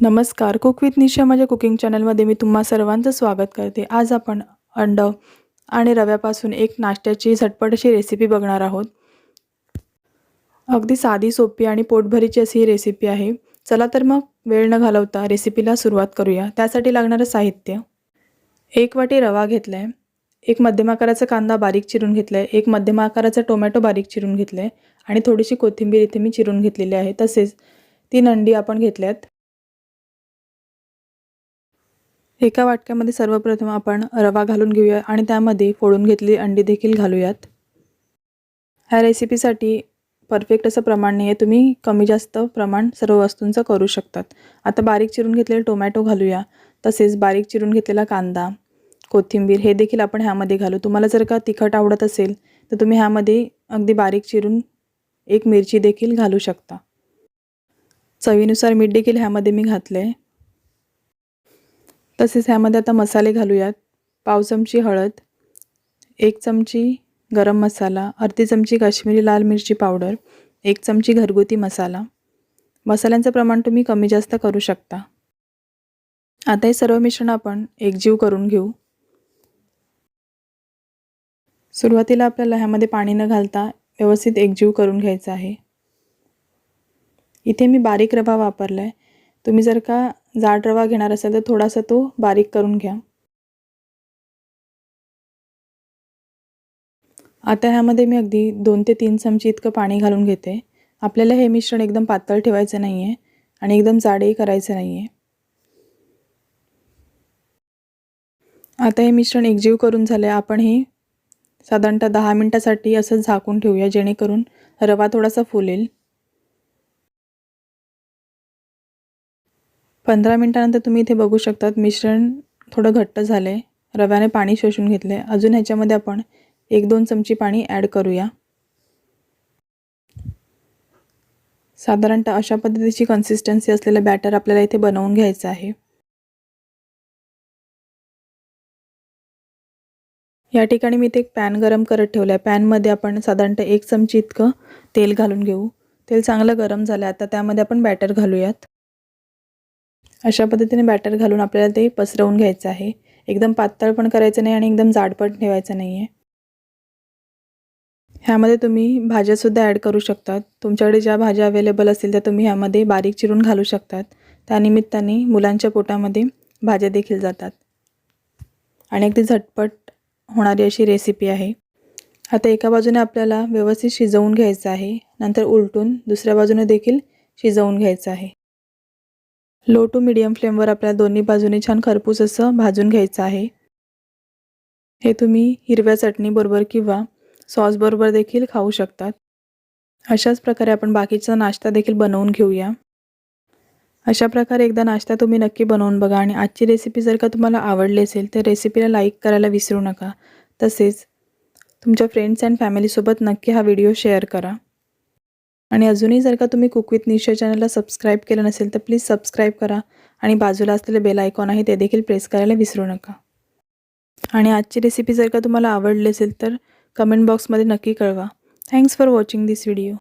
नमस्कार. Cook with निशा माझ्या cooking चॅनलमध्ये मी तुम्हा सर्वांचं स्वागत करते. आज आपण अंड आणि रव्यापासून एक नाश्त्याची झटपट अशी रेसिपी बघणार आहोत. अगदी साधी सोपी आणि पोटभरीची अशी ही रेसिपी आहे. चला तर मग वेळ न घालवता रेसिपीला सुरुवात करूया. त्यासाठी लागणारं साहित्य. एक वाटी रवा घेतला आहे एक मध्यम आकाराचा कांदा बारीक चिरून घेतला आहे एक मध्यम आकाराचा टोमॅटो बारीक चिरून घेतला आहे आणि थोडीशी कोथिंबीर इथे मी चिरून घेतलेली आहे. तसेच तीन अंडी आपण घेतल्यात. एका वाटक्यामध्ये सर्वप्रथम आपण रवा घालून घेऊया आणि त्यामध्ये फोडून घेतलेली अंडी देखील घालूयात. ह्या रेसिपीसाठी परफेक्ट असं प्रमाण नाही आहे तुम्ही कमी जास्त प्रमाण सर्व वस्तूंचं करू शकतात. आता बारीक चिरून घेतलेले टोमॅटो घालूया तसेच बारीक चिरून घेतलेला कांदा कोथिंबीर हे देखील आपण ह्यामध्ये घालू. तुम्हाला जर का तिखट आवडत असेल तर तुम्ही ह्यामध्ये अगदी बारीक चिरून एक मिरची देखील घालू शकता. चवीनुसार मीठ देखील ह्यामध्ये मी घातलं आहे तसेच ह्यामध्ये आता मसाले घालूयात. पाव चमची हळद एक चमची गरम मसाला अर्धी चमची काश्मीरी लाल मिरची पावडर एक चमची घरगुती मसाला. मसाल्यांचं प्रमाण तुम्ही कमी जास्त करू शकता. आता हे सर्व मिश्रण आपण एकजीव करून घेऊ. सुरुवातीला आपल्याला ह्यामध्ये पाणी न घालता व्यवस्थित एकजीव करून घ्यायचं आहे. इथे मी बारीक रवा वापरला आहे तुम्ही जर का जाड रवा घेणार असेल तर थोडासा तो बारीक करून घ्या. आता ह्यामध्ये मी अगदी दोन ते तीन चमची इतकं पाणी घालून घेते. आपल्याला हे मिश्रण एकदम पातळ ठेवायचं नाही आहे आणि एकदम जाडही करायचं नाही आहे आता हे मिश्रण एकजीव करून झालं आहे आपण हे साधारणतः दहा मिनटासाठी असं झाकून ठेवूया जेणेकरून रवा थोडासा फुलेल. पंधरा मिनटानंतर तुम्ही इथे बघू शकतात मिश्रण थोडं घट्ट झालं आहे रव्याने पाणी शोषून घेतलं आहे अजून ह्याच्यामध्ये आपण एक दोन चमची पाणी ॲड करूया. साधारणतः अशा पद्धतीची कन्सिस्टन्सी असलेलं बॅटर आपल्याला इथे बनवून घ्यायचं आहे. या ठिकाणी मी इथे एक पॅन गरम करत ठेवलं आहे पॅनमध्ये आपण साधारणतः एक चमची इतकं तेल घालून घेऊ. तेल चांगलं गरम झालं आता त्यामध्ये आपण बॅटर घालूयात. अशा पद्धतीने बॅटर घालून आपल्याला ते पसरवून घ्यायचं आहे. एकदम पातळ पण करायचं नाही आणि एकदम जाड पण ठेवायचं नाही आहे ह्यामध्ये तुम्ही भाज्यासुद्धा ॲड करू शकतात. तुमच्याकडे ज्या भाज्या अवेलेबल असतील त्या तुम्ही ह्यामध्ये बारीक चिरून घालू शकतात. त्यानिमित्ताने मुलांच्या पोटामध्ये भाज्या देखील जातात. आणि अगदी झटपट होणारी अशी रेसिपी आहे. आता एका बाजूने आपल्याला व्यवस्थित शिजवून घ्यायचं आहे. नंतर उलटून दुसऱ्या बाजूने देखील शिजवून घ्यायचं आहे. लो टू मिडियम फ्लेमवर आपल्याला दोन्ही बाजूने छान खरपूस असं भाजून घ्यायचं आहे. हे तुम्ही हिरव्या चटणीबरोबर किंवा सॉसबरोबर देखील खाऊ शकतात. अशाच प्रकारे आपण बाकीचा नाश्ता देखील बनवून घेऊया. अशा प्रकारे एकदा नाश्ता तुम्ही नक्की बनवून बघा आणि आजची रेसिपी जर का तुम्हाला आवडली असेल तर रेसिपीला लाईक करायला विसरू नका. तसेच तुमच्या फ्रेंड्स अँड फॅमिलीसोबत नक्की हा व्हिडिओ शेअर करा. आणि अजूनही जर का तुम्ही कुक विथ निशा चॅनलला सबस्क्राईब केलं नसेल तर प्लीज सबस्क्राईब करा आणि बाजूला असलेले बेल आयकॉन आहे ते देखील प्रेस करायला विसरू नका. आणि आजची रेसिपी जर का तुम्हाला आवडली असेल तर कमेंट बॉक्समध्ये नक्की कळवा. Thanks for watching this video